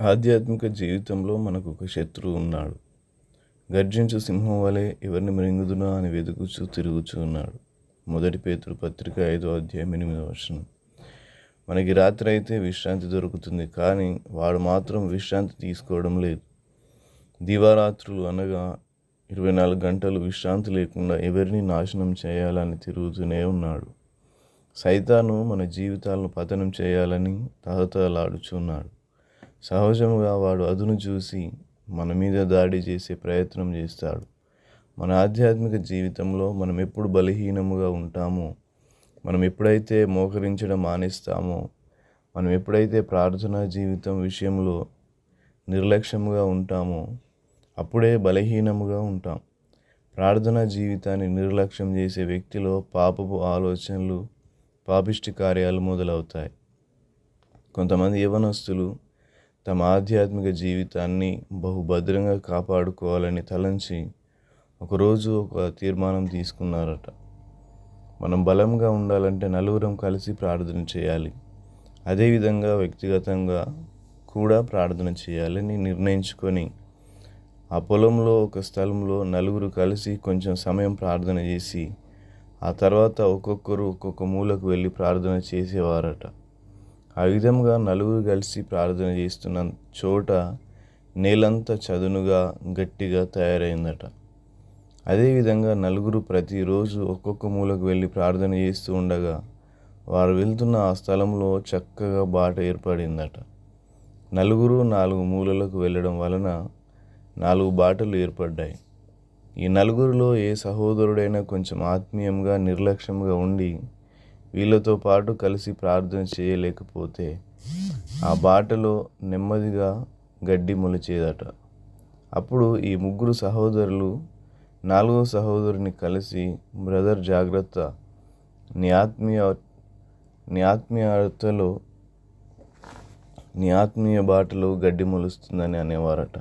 ఆధ్యాత్మిక జీవితంలో మనకు ఒక శత్రువు ఉన్నాడు. గర్జించు సింహం వలె ఎవరిని మృంగుదునా అని వెతుకుచూ తిరుగుచూ ఉన్నాడు. మొదటి పేతురు పత్రిక ఐదో అధ్యాయం ఎనిమిదో వర్షం మనకి రాత్రి అయితే విశ్రాంతి దొరుకుతుంది కానీ వాడు మాత్రం విశ్రాంతి తీసుకోవడం లేదు. దివారాత్రులు అనగా ఇరవై నాలుగు గంటలు విశ్రాంతి లేకుండా ఎవరిని నాశనం చేయాలని తిరుగుతూనే ఉన్నాడు. సైతాను మన జీవితాలను పతనం చేయాలని తహతలాడుచున్నాడు సహజముగా వాడు అదును చూసి మన మీద దాడి చేసే ప్రయత్నం చేస్తాడు. మన ఆధ్యాత్మిక జీవితంలో మనం ఎప్పుడు బలహీనముగా ఉంటామో మనం ఎప్పుడైతే మోకరించడం మానేస్తామో మనం ఎప్పుడైతే ప్రార్థనా జీవితం విషయంలో నిర్లక్ష్యముగా ఉంటామో అప్పుడే బలహీనముగా ఉంటాం. ప్రార్థనా జీవితాన్ని నిర్లక్ష్యం చేసే వ్యక్తిలో పాపపు ఆలోచనలు పాపిష్టి కార్యాలు మొదలవుతాయి. కొంతమంది యవనస్తులు తమ ఆధ్యాత్మిక జీవితాన్ని బహుభద్రంగా కాపాడుకోవాలని తలంచి ఒకరోజు ఒక తీర్మానం తీసుకున్నారట. మనం బలంగా ఉండాలంటే నలుగురం కలిసి ప్రార్థన చేయాలి. అదేవిధంగా వ్యక్తిగతంగా కూడా ప్రార్థన చేయాలని నిర్ణయించుకొని ఆ పొలంలో ఒక స్థలంలో నలుగురు కలిసి కొంచెం సమయం ప్రార్థన చేసి ఆ తర్వాత ఒక్కొక్కరు ఒక్కొక్క మూలకు వెళ్ళి ప్రార్థన చేసేవారట. ఆ విధంగా నలుగురు కలిసి ప్రార్థన చేస్తున్న చోట నేలంతా చదునుగా గట్టిగా తయారైందట. అదేవిధంగా నలుగురు ప్రతిరోజు ఒక్కొక్క మూలకు వెళ్ళి ప్రార్థన చేస్తూ ఉండగా వారు వెళ్తున్న ఆ స్థలంలో చక్కగా బాట ఏర్పడిందట. నలుగురు నాలుగు మూలలకు వెళ్ళడం వలన నాలుగు బాటలు ఏర్పడ్డాయి. ఈ నలుగురిలో ఏ సహోదరుడైనా కొంచెం ఆత్మీయంగా నిర్లక్ష్యంగా ఉండి వీళ్ళతో పాటు కలిసి ప్రార్థన చేయలేకపోతే ఆ బాటలో నెమ్మదిగా గడ్డి మొలిచేదట. అప్పుడు ఈ ముగ్గురు సహోదరులు నాలుగో సహోదరుని కలిసి బ్రదర్ జాగ్రత్త. నీ ఆత్మీయ నీ ఆత్మీయతలో నీ ఆత్మీయ బాటలో గడ్డి మొలుస్తుందని అనేవారట.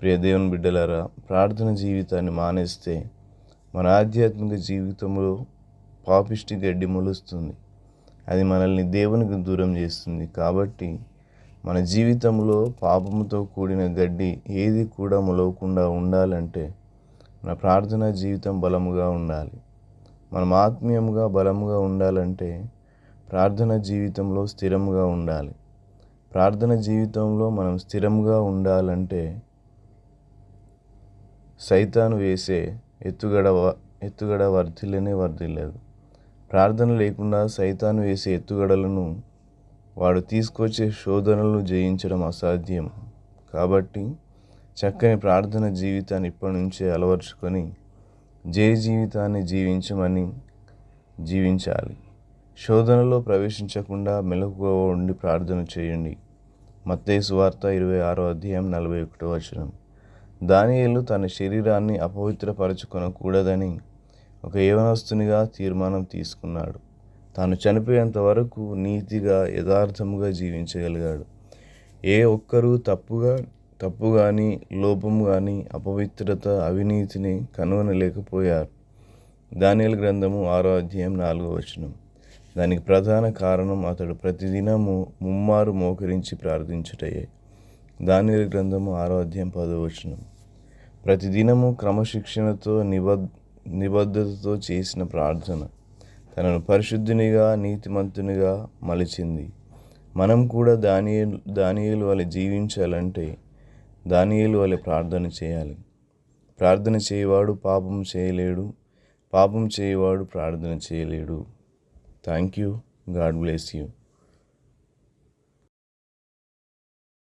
ప్రియ దేవుని బిడ్డలారా ప్రార్థన జీవితాన్ని మానేస్తే మన ఆధ్యాత్మిక జీవితంలో పాపిష్టి గడ్డి మొలుస్తుంది. అది మనల్ని దేవునికి దూరం చేస్తుంది. కాబట్టి మన జీవితంలో పాపముతో కూడిన గడ్డి ఏది కూడా మొలవకుండా ఉండాలంటే మన ప్రార్థనా జీవితం బలముగా ఉండాలి. మనం ఆత్మీయంగా బలముగా ఉండాలంటే ప్రార్థన జీవితంలో స్థిరంగా ఉండాలి. ప్రార్థన జీవితంలో మనం స్థిరంగా ఉండాలంటే సైతాను వేసే ఎత్తుగడ ఎత్తుగడ వర్ధిల్లనే వర్ధిల్లదు. ప్రార్థన లేకుండా సైతాను వేసే ఎత్తుగడలను వాడు తీసుకొచ్చే శోధనలను జయించడం అసాధ్యం. కాబట్టి చక్కని ప్రార్థన జీవితాన్ని ఇప్పటి నుంచే అలవర్చుకొని జయ జీవితాన్ని జీవించమని జీవించాలి. శోధనలో ప్రవేశించకుండా మెలకుగా ఉండి ప్రార్థన చేయండి. మత్తేసు వార్త ఇరవై ఆరో అధ్యాయం నలభై ఒకటో వచనం. దానియేలు తన శరీరాన్ని అపవిత్రపరచుకొనకూడదని ఒక యవనస్తునిగా తీర్మానం తీసుకున్నాడు. తాను చనిపోయేంత వరకు నీతిగా యథార్థముగా జీవించగలిగాడు. ఏ ఒక్కరూ తప్పుగా తప్పు కానీ లోపం కానీ అపవిత్రత అవినీతిని కనుగొనలేకపోయారు. దానియల్ గ్రంథము ఆరో అధ్యాయం నాలుగో వచనం. దానికి ప్రధాన కారణం అతడు ప్రతిదినము ముమ్మారు మోకరించి ప్రార్థించుటయే. దానియల్ గ్రంథము ఆరో అధ్యాయం పదో వచనం. ప్రతిదినము క్రమశిక్షణతో నిబద్ నిబద్ధతతో చేసిన ప్రార్థన తనను పరిశుద్ధునిగా నీతిమంతునిగా మలిచింది. మనం కూడా దానియలు దానియలు వాళ్ళు జీవించాలంటే దానియలు వలె ప్రార్థన చేయాలి. ప్రార్థన చేయవాడు పాపం చేయలేడు పాపం చేయవాడు ప్రార్థన చేయలేడు. Thank you. God bless you.